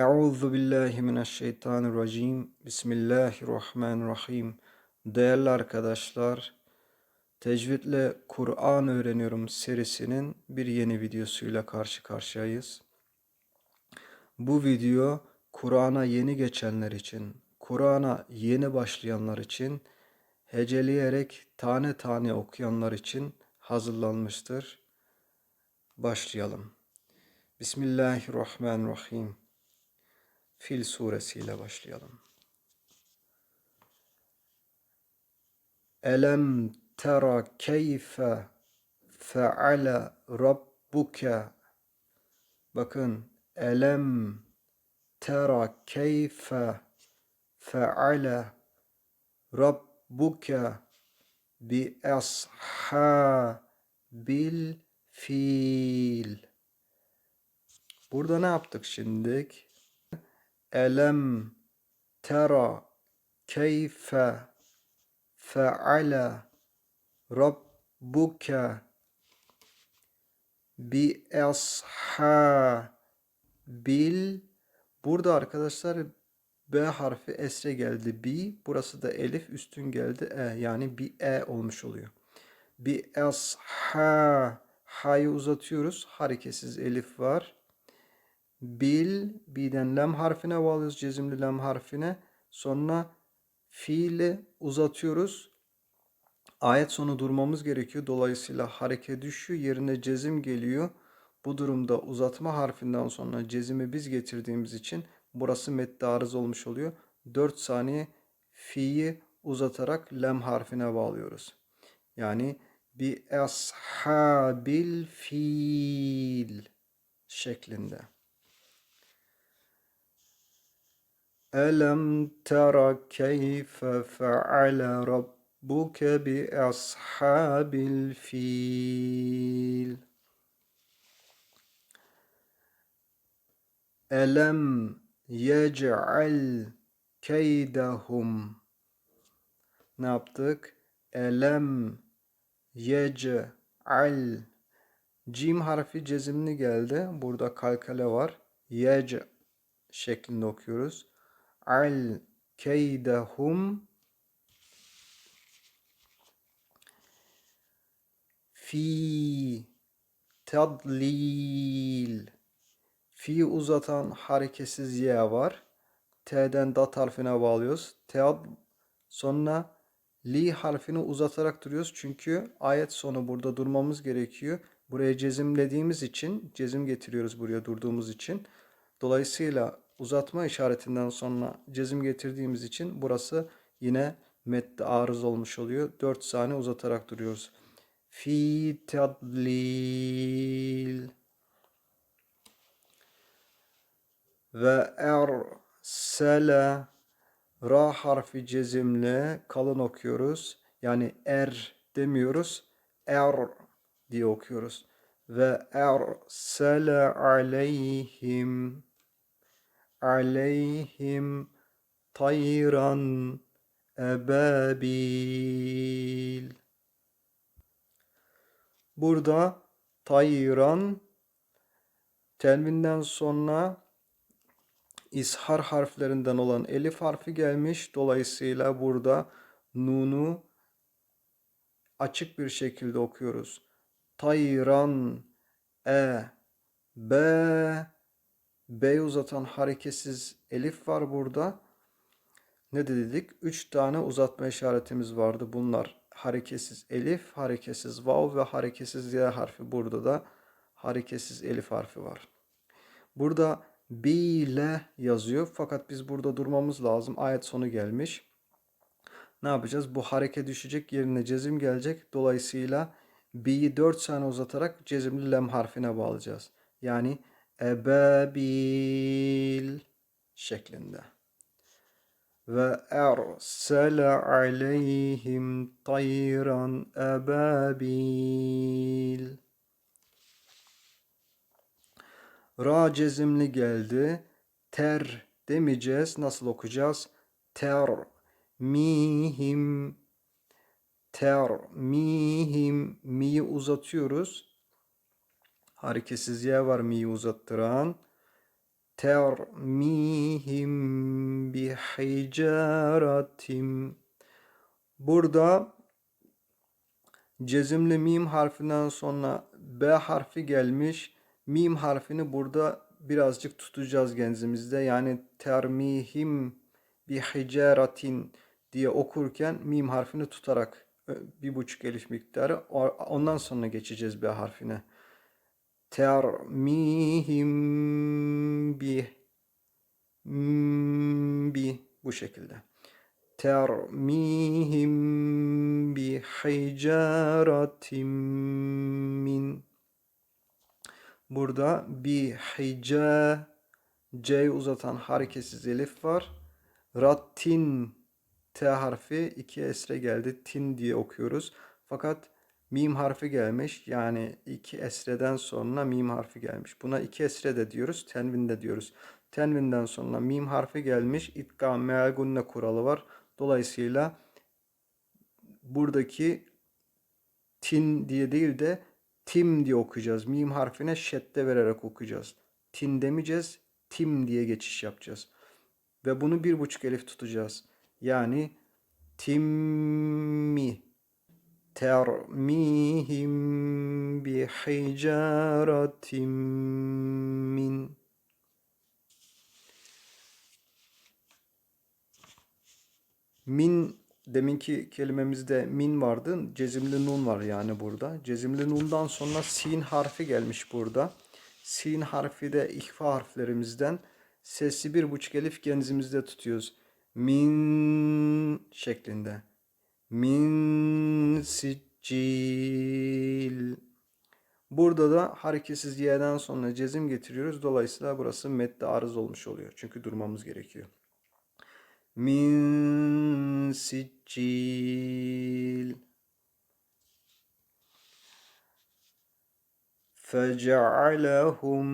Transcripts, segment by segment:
Euzu billahi mineşşeytanirracim. Bismillahirrahmanirrahim. Değerli arkadaşlar, Tecvidle Kur'an öğreniyorum serisinin bir yeni videosuyla karşı karşıyayız. Bu video Kur'an'a yeni geçenler için, Kur'an'a yeni başlayanlar için, heceleyerek tane tane okuyanlar için hazırlanmıştır. Başlayalım. Bismillahirrahmanirrahim. Fil suresiyle başlayalım. Elem tera keyfe feale rabbuke Bakın elem tera keyfe feale rabbuke bi ashabil fil Burada ne yaptık şimdilik? Elem tera keyfe feale rabbuke bi ashabil Burada arkadaşlar B harfi esre geldi. Bi. Burası da elif üstün geldi. E. Yani bir E olmuş oluyor. Bi asha. Ha'yı uzatıyoruz. Hareketsiz elif var bil biden lem harfine bağlıyoruz cezimli lem harfine. Sonra fiili uzatıyoruz. Ayet sonu durmamız gerekiyor. Dolayısıyla hareket düşüyor. Yerine cezim geliyor. Bu durumda uzatma harfinden sonra cezimi biz getirdiğimiz için burası medde arız olmuş oluyor. 4 saniye fi'yi uzatarak lem harfine bağlıyoruz. Yani bi ashabil fil şeklinde. Elem tera keyfe fe'ale rabbuke bi ashabil fil. Elem yec'al keydahum. Ne yaptık? Elem yec'al. Cim harfi cezimli geldi. Burada kalkale var. Yec şeklinde okuyoruz al keydehum fi tadlil fi uzatan hareketsiz y var. T'den dat harfine bağlıyoruz. Tead sonra li harfini uzatarak duruyoruz. Çünkü ayet sonu burada durmamız gerekiyor. Buraya cezimlediğimiz için, cezim getiriyoruz buraya durduğumuz için. Dolayısıyla uzatma işaretinden sonra cezim getirdiğimiz için burası yine mette arız olmuş oluyor. 4 saniye uzatarak duruyoruz. Fi tadlil ve ersele ra harfi cezimle kalın okuyoruz. Yani er demiyoruz. Er diye okuyoruz. Ve ersele aleyhim aleyhim tayran ebabil. Burada tayran tenvinden sonra ishar harflerinden olan elif harfi gelmiş. Dolayısıyla burada nunu açık bir şekilde okuyoruz. Tayran e b B uzatan hareketsiz elif var burada. Ne dedik? 3 tane uzatma işaretimiz vardı. Bunlar hareketsiz elif, hareketsiz vav ve hareketsiz y harfi. Burada da hareketsiz elif harfi var. Burada bile yazıyor. Fakat biz burada durmamız lazım. Ayet sonu gelmiş. Ne yapacağız? Bu hareke düşecek yerine cezim gelecek. Dolayısıyla bi'yi 4 saniye uzatarak cezimli lem harfine bağlayacağız. Yani ebabil şeklinde. Ve ersele aleyhim tayran ebabil. Ra cezimli geldi. Ter demeyeceğiz. Nasıl okuyacağız? Ter mihim ter mihim mi'yi uzatıyoruz hareketsiz y var mi'yi uzattıran. termihim bihicaratim Burada cezimli mim harfinden sonra B harfi gelmiş. Mim harfini burada birazcık tutacağız genzimizde. Yani termihim bihicaratin diye okurken mim harfini tutarak ö, bir buçuk elif miktarı ondan sonra geçeceğiz B harfine. Termihim bih m- bi bu şekilde. Termihim bi hicaratin min Burada bi hica C uzatan hareketsiz elif var. Rattin T harfi iki esre geldi. Tin diye okuyoruz. Fakat mim harfi gelmiş. Yani iki esreden sonra mim harfi gelmiş. Buna iki esre de diyoruz. Tenvin de diyoruz. Tenvinden sonra mim harfi gelmiş. İtkam meal kuralı var. Dolayısıyla buradaki tin diye değil de tim diye okuyacağız. Mim harfine şedde vererek okuyacağız. Tin demeyeceğiz. Tim diye geçiş yapacağız. Ve bunu bir buçuk elif tutacağız. Yani timmi termihim bihicaratin min Min deminki kelimemizde min vardı. Cezimli nun var yani burada. Cezimli nundan sonra sin harfi gelmiş burada. Sin harfi de ihfa harflerimizden. Sesi bir buçuk elif genzimizde tutuyoruz. Min şeklinde Min siccil. Burada da hareketsiz y'den sonra cezim getiriyoruz. Dolayısıyla burası medde arız olmuş oluyor. Çünkü durmamız gerekiyor. Min siccil. فجعلهم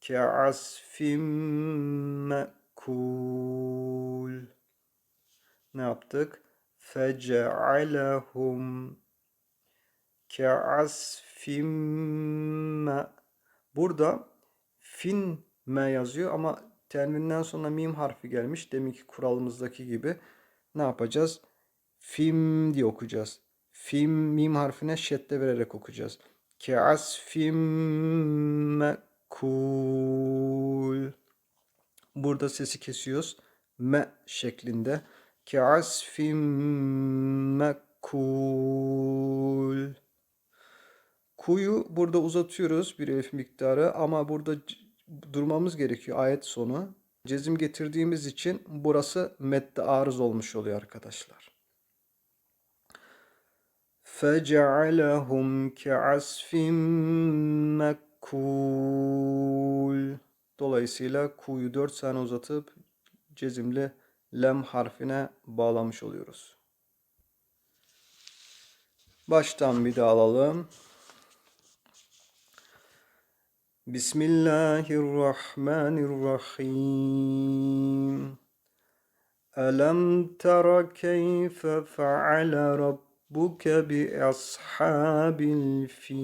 كعصف مأكول ne yaptık? Fecealehum ke'asfim ma. Burada fin me yazıyor ama tenvinden sonra mim harfi gelmiş. Deminki kuralımızdaki gibi. Ne yapacağız? Fim diye okuyacağız. Fim mim harfine şedde vererek okuyacağız. Ke'asfim mekul. Burada sesi kesiyoruz. Me şeklinde. Ke'asfim mekul. Kuyu burada uzatıyoruz bir elif miktarı ama burada c- durmamız gerekiyor ayet sonu. Cezim getirdiğimiz için burası medde arız olmuş oluyor arkadaşlar. فَجَعَلَهُمْ كَعَصْفٍ مَكُولٍ Dolayısıyla kuyu 4 saniye uzatıp cezimli lem harfine bağlamış oluyoruz. Baştan bir daha alalım. Bismillahirrahmanirrahim. Alam tara keyfe fe'ale rabbuke bi ashabil fil.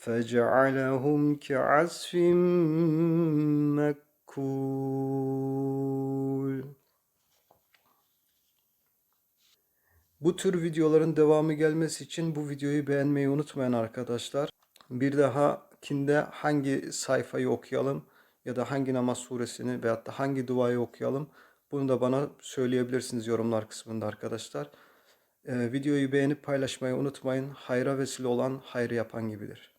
فجعلهم كعصف مكول Bu tür videoların devamı gelmesi için bu videoyu beğenmeyi unutmayın arkadaşlar. Bir daha kinde hangi sayfayı okuyalım ya da hangi namaz suresini veyahut da hangi duayı okuyalım bunu da bana söyleyebilirsiniz yorumlar kısmında arkadaşlar. Ee, videoyu beğenip paylaşmayı unutmayın. Hayra vesile olan hayrı yapan gibidir.